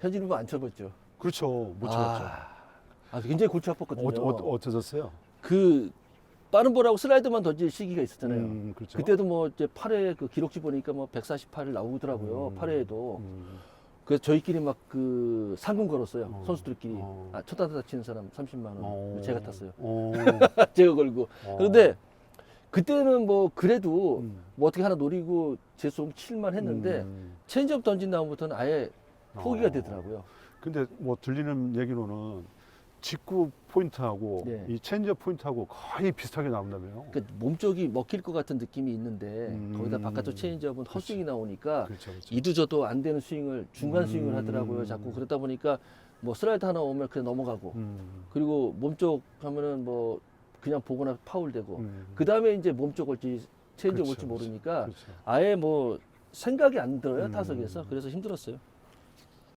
현진이는 안 쳐봤죠. 그렇죠. 못 쳐봤죠. 아, 아, 굉장히 골치 아팠거든요. 어, 어, 어떠셨어요? 그 빠른 볼하고 슬라이드만 던질 시기가 있었잖아요. 음, 그렇죠. 그때도 뭐 이제 8회 그 기록지 보니까 뭐 148을 나오더라고요. 음. 8회에도. 음, 그래서 저희끼리 막 그 상금 걸었어요. 어. 선수들끼리. 어. 아, 첫 단타 치는 사람 30만 원. 어. 제가 탔어요. 어, 제가 걸고. 어. 그런데 그때는 뭐 그래도 음. 뭐 어떻게 하나 노리고 재수 없 칠만 했는데 음. 체인지업 던진 다음부터는 아예 포기가 어. 되더라고요. 근데 뭐 들리는 얘기로는 직구 포인트하고 네. 이 체인지업 포인트하고 거의 비슷하게 나온다며요. 그러니까 몸쪽이 먹힐 것 같은 느낌이 있는데 음. 거기다 바깥쪽 체인지업은 그렇지. 헛스윙이 나오니까 그렇죠, 그렇죠. 이두저도 안 되는 스윙을 중간 스윙을 음. 하더라고요. 자꾸 그러다 보니까 뭐 슬라이드 하나 오면 그냥 넘어가고 음, 그리고 몸쪽 하면은 뭐 그냥 보거나 파울되고 음. 그 다음에 이제 몸쪽 올지 체인지업 그렇죠, 올지 그렇죠. 모르니까 그렇죠. 아예 뭐 생각이 안 들어요 음. 타석에서 그래서 힘들었어요.